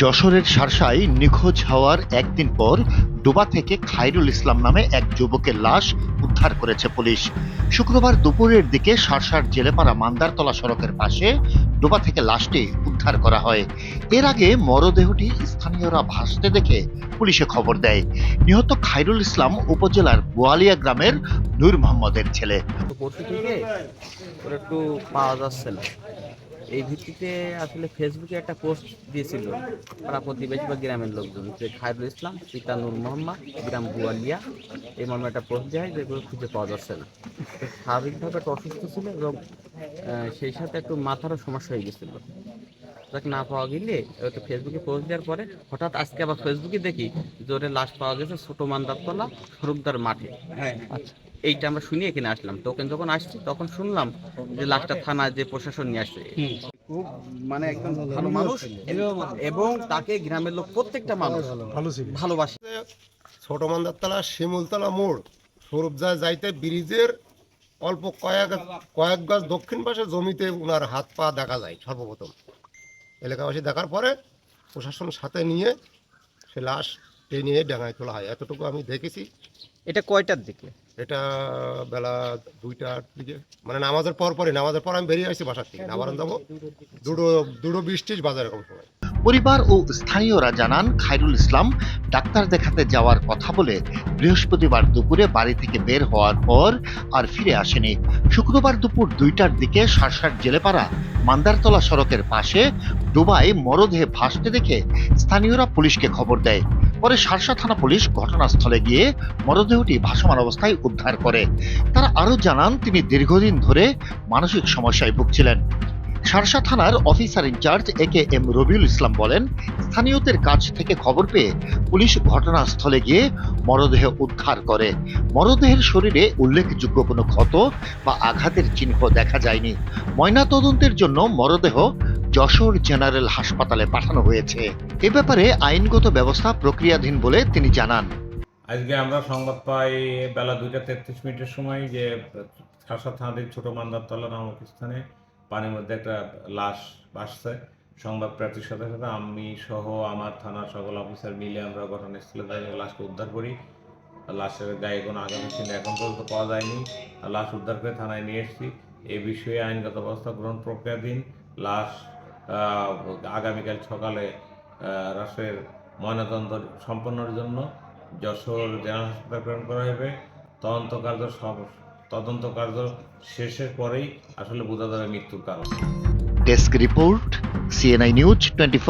যশোরের শার্শায় নিখোঁজ হওয়ার একদিন পর ডোবা থেকে খায়রুল ইসলাম নামে এক যুবকের লাশ উদ্ধার করেছে পুলিশ। শুক্রবার দুপুরের দিকে শার্শার জেলেপাড়া মান্দারতলা সড়কের পাশে ডোবা থেকে লাশটি উদ্ধার করা হয়। এর আগে মরদেহটি স্থানীয়রা ভাসতে দেখে পুলিশে খবর দেয়। নিহত খায়রুল ইসলাম উপজেলার বোয়ালিয়া গ্রামের নূর মোহাম্মদের ছেলে। এই ভিত্তিতে আসলে ফেসবুকে একটা পোস্ট দিয়েছিল পাড়া প্রতিবেশী বা গ্রামের লোকজন যে খায়রুল ইসলাম পিতা নূর মোহাম্মদ গ্রাম বুয়ালিয়া এই মর্মে একটা পোস্ট দেয় যেগুলো খুঁজে পাওয়া যাচ্ছে না। স্বাভাবিকভাবে একটা অসুস্থ ছিল এবং সেই সাথে একটু মাথারও সমস্যা হয়ে গেছিল। তাকে না পাওয়া গেলে একটু ফেসবুকে পোস্ট দেওয়ার পরে হঠাৎ আজকে আবার ফেসবুকে দেখি জোরে লাশ পাওয়া গেছে ছোট মান্দারতলা স্বরূপদার মাঠে। হ্যাঁ। আচ্ছা। এইটা আমরা শুনি এখানে আসলাম। তোকে যখন আসছি তখন শুনলাম যে লাশটা থানায় যে প্রশাসন নিয়ে আসছে। খুব মানে একদম ভালো মানুষ এবং তাকে গ্রামের লোক প্রত্যেকটা মানুষ ভালোবাসে। ছোট মান্দারতলা শিমুলতলা মোড় স্বরূপ যায় যাইতে ব্রিজের অল্প কয়েক কয়েক গাছ দক্ষিণ পাশে জমিতে ওনার হাত পা দেখা যায় সর্বপ্রথম। এলাকাবাসী দেখার পরে প্রশাসন সাথে নিয়ে সে লাশ টেনে ডাঙায় তোলা হয়। এতটুকু আমি দেখেছি। এটা কয়টার দিকে? এটা বেলা দুইটার দিকে। মানে নামাজের পর পরে নামাজের পর আমি বেরিয়ে আসছি বাসার থেকে। নামার যাব। দুটো দুটো ত্রিশ বাজার এরকম সময়। পরিবার ও স্থানীয়রা জানান খায়রুল ইসলাম ডাক্তার দেখাতে যাওয়ার কথা বলে বৃহস্পতিবার দুপুরে বাড়ি থেকে বের হওয়ার পর আর ফিরে আসেনি। শুক্রবার দুপুর দুইটার দিকে সারসার জেলেপাড়া মান্দারতলা সড়কের পাশে ডুবাই মরদেহে ভাসতে দেখে স্থানীয়রা পুলিশকে খবর দেয়। পরে সারসা থানা পুলিশ ঘটনাস্থলে গিয়ে মরদেহটি ভাসমান অবস্থায় উদ্ধার করে। তারা আরও জানান, তিনি দীর্ঘদিন ধরে মানসিক সমস্যায় ভুগছিলেন। সারসা থানার officer in charge A K M Rabiul Islam বলেন, স্থানীয়দের কাছ থেকে খবর পেয়ে পুলিশ ঘটনাস্থলে গিয়ে মরদেহ উদ্ধার করে। মরদেহের শরীরে উল্লেখযোগ্য কোনো ক্ষত বা আঘাতের চিহ্ন দেখা যায়নি। ময়নাতদন্তের জন্য মরদেহ যশোর জেনারেল হাসপাতালে পাঠানো হয়েছে। এ ব্যাপারে আইনগত ব্যবস্থা প্রক্রিয়াধীন বলে তিনি জানান। আজকে আমরা সংবাদ পাই বেলা দুইটা তেত্রিশ মিনিটের সময় যে শাসা থানাদের ছোট মান্দারতলা নামক স্থানে পানির মধ্যে একটা লাশ ভাসছে। সংবাদ প্রার্থীর সাথে সাথে আমি সহ আমার থানার সকল অফিসার মিলে আমরা ঘটনাস্থলে যাই লাশকে উদ্ধার করি। লাশের গায়ে কোনো আগামী চিহ্ন এখন পর্যন্ত পাওয়া যায়নি। লাশ উদ্ধার করে থানায় নিয়ে এসেছি। এ বিষয়ে আইনগত ব্যবস্থা গ্রহণ প্রক্রিয়াধীন। লাশ আগামীকাল সকালে রাষ্ট্রের ময়নাতদন্ত সম্পন্নর জন্য যশোর জেনারেল হাসপাতাল প্রেরণ করা হবে। তদন্ত কার্য তদন্ত কার্য শেষের পরেই আসলে বোঝা যাবে মৃত্যুর কারণ। Desk report CNI news twenty